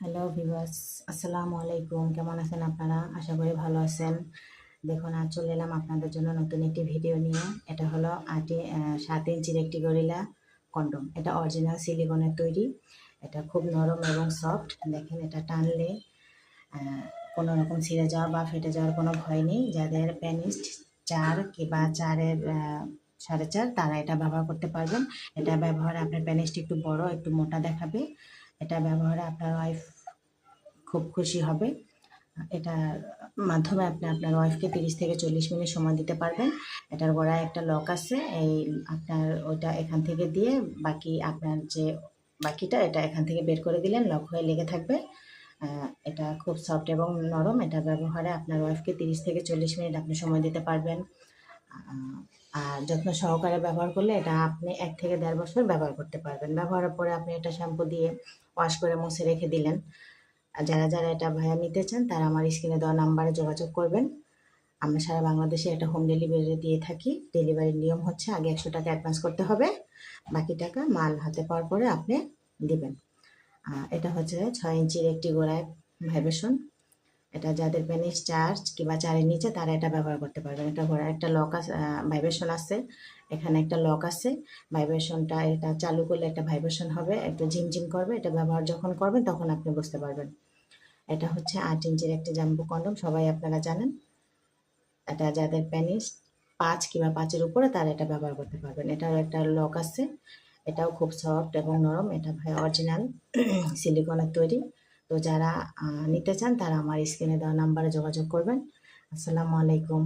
Hello Vivas আসসালামু আলাইকুম কেমন আছেন আপনারা? আশা করি ভালো আছেন। দেখুন, আজ চলে এলাম আপনাদের জন্য নতুন একটি ভিডিও নিয়ে। এটা হলো আটি সাত ইঞ্চির একটি গরিলা কন্ডম। এটা অরিজিনাল সিলিকনের তৈরি। এটা খুব নরম এবং সফট দেখেন, এটা টানলে কোনো রকম ছিঁড়ে যাওয়া বা ফেটে যাওয়ার কোনো ভয় নেই। যাদের প্যানিস্ট চার কিংবা চারের সাড়ে চার, তারা এটা ব্যবহার করতে পারবেন। এটা ব্যবহারে, আপনার প্যানিস্ট একটু বড়, একটু মোটা দেখাবে। এটা ব্যবহারে আপনার ওয়াইফ খুব খুশি হবে। এটার মাধ্যমে আপনি আপনার ওয়াইফকে তিরিশ থেকে চল্লিশ মিনিট সময় দিতে পারবেন। এটার গোড়ায় একটা লক আছে। এই আপনার ওটা এখান থেকে দিয়ে বাকি আপনার যে বাকিটা, এটা এখান থেকে বের করে দিলেন লক হয়ে লেগে থাকবে। এটা খুব সফট এবং নরম। এটা ব্যবহারে আপনার ওয়াইফকে তিরিশ থেকে চল্লিশ মিনিট আপনি সময় দিতে পারবেন। আর যত্ন সহকারে ব্যবহার করলে এটা আপনি এক থেকে দেড় বছর ব্যবহার করতে পারবেন। ব্যবহারের পরে আপনি এটা শ্যাম্পু দিয়ে ওয়াশ করে মুছে রেখে দিলেন। আর যারা যারা এটা ভাইয়া নিতে চান, তারা আমার স্ক্রিনে দেওয়া নাম্বারে যোগাযোগ করবেন। আমরা সারা বাংলাদেশে এটা হোম ডেলিভারি দিয়ে থাকি। ডেলিভারির নিয়ম হচ্ছে আগে একশো টাকা অ্যাডভান্স করতে হবে। বাকি টাকা মাল হাতে পাওয়ার পরে আপনি দিবেন। এটা হচ্ছে ছয় ইঞ্চির একটি গোড়ায় ভাইব্রেশন। এটা যাদের প্যানিস চার্জ কিংবা চারের নিচে, তারা এটা ব্যবহার করতে পারবেন এটা গোড়ায় একটা লক আছে ভাইব্রেশন আছে। এখানে একটা লক আছে। ভাইব্রেশনটা এটা চালু করলে একটা ভাইব্রেশন হবে। একটু ঝিমঝিম করবে। এটা ব্যবহার যখন করবেন, তখন আপনি বুঝতে পারবেন। এটা হচ্ছে আট ইঞ্চির একটা জাম্বু কন্ডম। সবাই আপনারা জানেন। এটা যাদের প্যানিস পাঁচ কিংবা পাঁচের উপরে, তারা এটা ব্যবহার করতে পারবেন। এটার একটা লক আছে। এটাও খুব সফট এবং নরম। এটা ভাই অরিজিনাল সিলিকনের তৈরি। তো যারা নিতে চান তারা আমার স্ক্রিনে দেওয়া নাম্বারে যোগাযোগ করবেন। আসসালামু আলাইকুম।